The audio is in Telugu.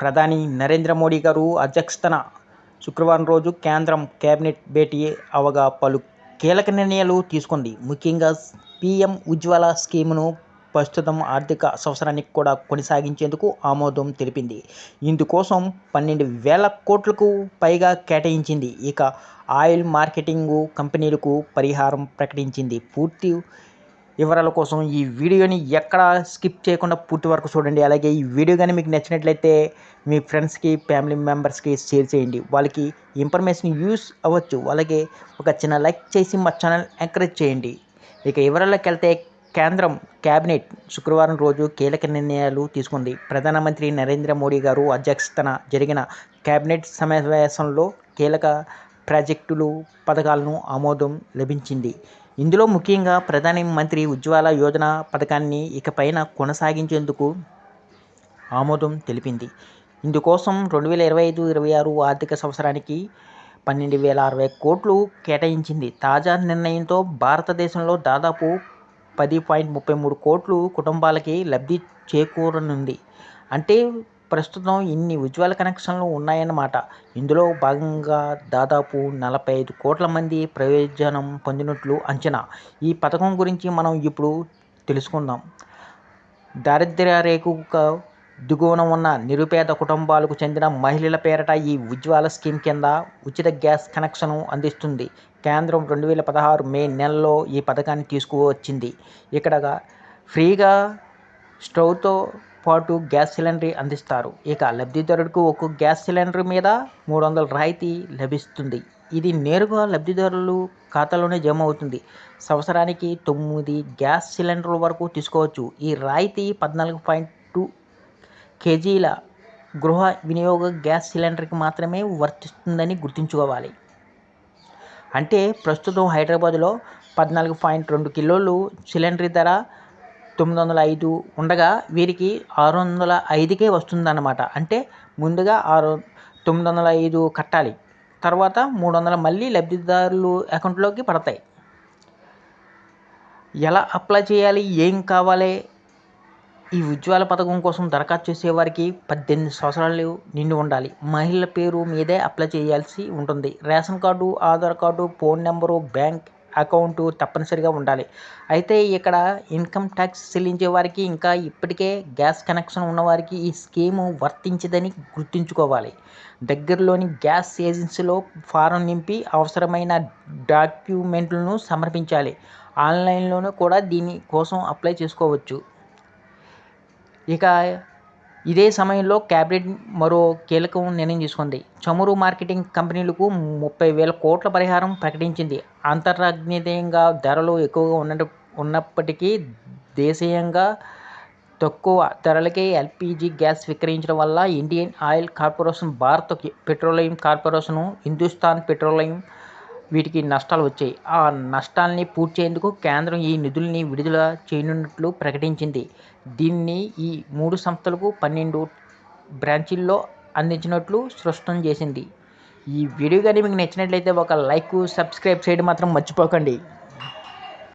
ప్రధాని నరేంద్ర మోడీ గారు అధ్యక్షతన శుక్రవారం రోజు కేంద్రం కేబినెట్ భేటీ అవగా పలు కీలక నిర్ణయాలు తీసుకుంది. ముఖ్యంగా పీఎం ఉజ్వల స్కీమును ప్రస్తుతం ఆర్థిక సంవత్సరానికి కూడా కొనసాగించేందుకు ఆమోదం తెలిపింది. ఇందుకోసం పన్నెండు వేల కోట్లకు పైగా కేటాయించింది. ఇక ఆయిల్ మార్కెటింగ్ కంపెనీలకు పరిహారం ప్రకటించింది. పూర్తి వివరాల కోసం ఈ వీడియోని ఎక్కడ స్కిప్ చేయకుండా పూర్తి వరకు చూడండి. అలాగే ఈ వీడియో కానీ మీకు నచ్చినట్లయితే మీ ఫ్రెండ్స్కి ఫ్యామిలీ మెంబర్స్కి షేర్ చేయండి. వాళ్ళకి ఇన్ఫర్మేషన్ యూస్ అవ్వచ్చు. అలాగే ఒక చిన్న లైక్ చేసి మా ఛానల్ ఎంకరేజ్ చేయండి. ఇక వివరాల్లోకి వెళ్తే కేంద్రం కేబినెట్ శుక్రవారం రోజు కీలక నిర్ణయాలు తీసుకుంది. ప్రధానమంత్రి నరేంద్ర మోడీ గారు అధ్యక్షతన జరిగిన కేబినెట్ సమావేశంలో కీలక ప్రాజెక్టులు పథకాలను ఆమోదం లభించింది. ఇందులో ముఖ్యంగా ప్రధాన మంత్రి ఉజ్వల యోజన పథకాన్ని ఇకపైన కొనసాగించేందుకు ఆమోదం తెలిపింది. ఇందుకోసం రెండు వేల ఇరవై ఐదు ఇరవై ఆరు ఆర్థిక సంవత్సరానికి పన్నెండు వేల అరవై కోట్లు కేటాయించింది. తాజా నిర్ణయంతో భారతదేశంలో దాదాపు పది పాయింట్ ముప్పై మూడు కోట్లు కుటుంబాలకి లబ్ధి చేకూరనుంది. అంటే ప్రస్తుతం ఇన్ని ఉజ్వల కనెక్షన్లు ఉన్నాయన్నమాట. ఇందులో భాగంగా దాదాపు నలభై ఐదు కోట్ల మంది ప్రయోజనం పొందినట్లు అంచనా. ఈ పథకం గురించి మనం ఇప్పుడు తెలుసుకుందాం. దారిద్ర్య రేఖకు దిగువన ఉన్న నిరుపేద కుటుంబాలకు చెందిన మహిళల పేరట ఈ ఉజ్వల స్కీమ్ కింద ఉచిత గ్యాస్ కనెక్షన్ అందిస్తుంది. కేంద్రం రెండు వేల పదహారు మే నెలలో ఈ పథకాన్ని తీసుకువచ్చింది. ఇక్కడ ఫ్రీగా స్టవ్తో పాటు గ్యాస్ సిలిండర్ అందిస్తారు. ఇక లబ్ధిదారుడికి ఒక గ్యాస్ సిలిండర్ మీద మూడు వందల రాయితీ లభిస్తుంది. ఇది నేరుగా లబ్ధిదారులు ఖాతాలోనే జమ అవుతుంది. సంవత్సరానికి తొమ్మిది గ్యాస్ సిలిండర్ల వరకు తీసుకోవచ్చు. ఈ రాయితీ పద్నాలుగు పాయింట్ టూ కేజీల గృహ వినియోగ గ్యాస్ సిలిండర్కి మాత్రమే వర్తిస్తుందని గుర్తుంచుకోవాలి. అంటే ప్రస్తుతం హైదరాబాద్లో పద్నాలుగు పాయింట్ రెండు కిలోలు సిలిండర్ ధర తొమ్మిది వందల ఐదు ఉండగా వీరికి ఆరు వందల ఐదుకే వస్తుందన్నమాట. అంటే ముందుగా ఆరు తొమ్మిది వందల ఐదు కట్టాలి. తర్వాత మూడు వందల మళ్ళీ లబ్ధిదారులు అకౌంట్లోకి పడతాయి. ఎలా అప్లై చేయాలి? ఏం కావాలి? ఈ ఉజ్వల పథకం కోసం దరఖాస్తు చేసేవారికి పద్దెనిమిది సంవత్సరాలు నిండి ఉండాలి. మహిళల పేరు మీదే అప్లై చేయాల్సి ఉంటుంది. Ration card Aadhaar card phone number bank account తప్పనిసరిగా ఉండాలి. అయితే ఇక్కడ ఇన్కమ్ ట్యాక్స్ చెల్లించే వారికి ఇంకా ఇప్పటికే గ్యాస్ కనెక్షన్ ఉన్నవారికి ఈ స్కీము వర్తించదని గుర్తుంచుకోవాలి. దగ్గరలోని గ్యాస్ ఏజెన్సీలో ఫారం నింపి అవసరమైన డాక్యుమెంట్లను సమర్పించాలి. ఆన్లైన్లోనూ కూడా దీని కోసం అప్లై చేసుకోవచ్చు. ఇక ఇదే సమయంలో క్యాబినెట్ మరో కీలక నిర్ణయం తీసుకుంది. చమురు మార్కెటింగ్ కంపెనీలకు ముప్పై వేల కోట్ల పరిహారం ప్రకటించింది. అంతర్జాతీయంగా ధరలు ఎక్కువగా ఉన్న ఉన్నప్పటికీ దేశీయంగా తక్కువ ధరలకే ఎల్పిజి గ్యాస్ విక్రయించడం వల్ల Indian Oil Corporation Bharat Petroleum Corporation Hindustan Petroleum వీటికి నష్టాలు వచ్చాయి. ఆ నష్టాల్ని పూడ్చేందుకు కేంద్రం ఈ నిధుల్ని విడుదల చేయనున్నట్లు ప్రకటించింది. దీన్ని ఈ మూడు సంస్థలకు పన్నెండు బ్రాంచీల్లో అందించినట్లు స్పష్టం చేసింది. ఈ వీడియో కానీ మీకు నచ్చినట్లయితే ఒక లైక్ సబ్స్క్రైబ్ చేయడం మాత్రం మర్చిపోకండి.